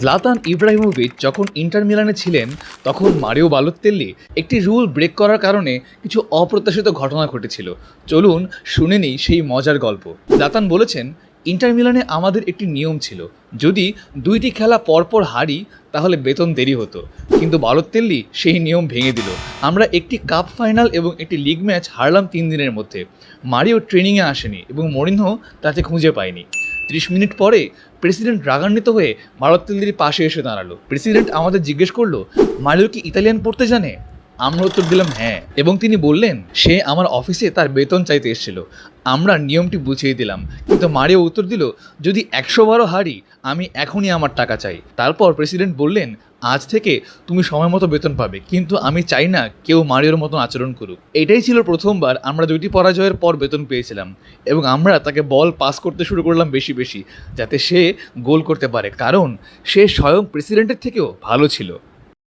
জলাতান Ibrahimovic যখন Inter মিলানে ছিলেন, তখন মারিও বালোত্তেল্লি একটি রুল ব্রেক করার কারণে কিছু অপ্রত্যাশিত ঘটনা ঘটেছিল। চলুন শুনে নিই সেই মজার গল্প। জাতান বলেছেন ইন্টার মিলানে আমাদের একটি নিয়ম ছিল, যদি দুইটি খেলা পরপর হারি, তাহলে বেতন দেরি হতো। কিন্তু বালোত্তেল্লি সেই নিয়ম ভেঙে দিল। আমরা একটি কাপ ফাইনাল এবং একটি লিগ ম্যাচ হারলাম তিন দিনের মধ্যে। মারিও ট্রেনিংয়ে আসেনি এবং মরিনহো তাকে খুঁজে পায়নি। ত্রিশ মিনিট পরে প্রেসিডেন্ট রাগান্বিত হয়ে বালোত্তেল্লির পাশে এসে দাঁড়াল। প্রেসিডেন্ট আমাদের জিজ্ঞেস করল মারিও কি ইতালিয়ান পড়তে জানে? আমরা উত্তর দিলাম হ্যাঁ। এবং তিনি বললেন, সে আমার অফিসে তার বেতন চাইতে এসেছিল। আমরা নিয়মটি বুঝিয়ে দিলাম। কিন্তু মারিও উত্তর দিল, যদি একশো বারো হারি, আমি এখনই আমার টাকা চাই। তারপর প্রেসিডেন্ট বললেন আজ থেকে তুমি সময় মতো বেতন পাবে। কিন্তু আমি চাই না কেউ মারিওর মতন আচরণ করুক। এটাই ছিল প্রথমবার আমরা দুইটি পরাজয়ের পর বেতন পেয়েছিলাম এবং আমরা তাকে বল পাস করতে শুরু করলাম বেশি বেশি, যাতে সে গোল করতে পারে। কারণ সে স্বয়ং প্রেসিডেন্টের থেকেও ভালো ছিল।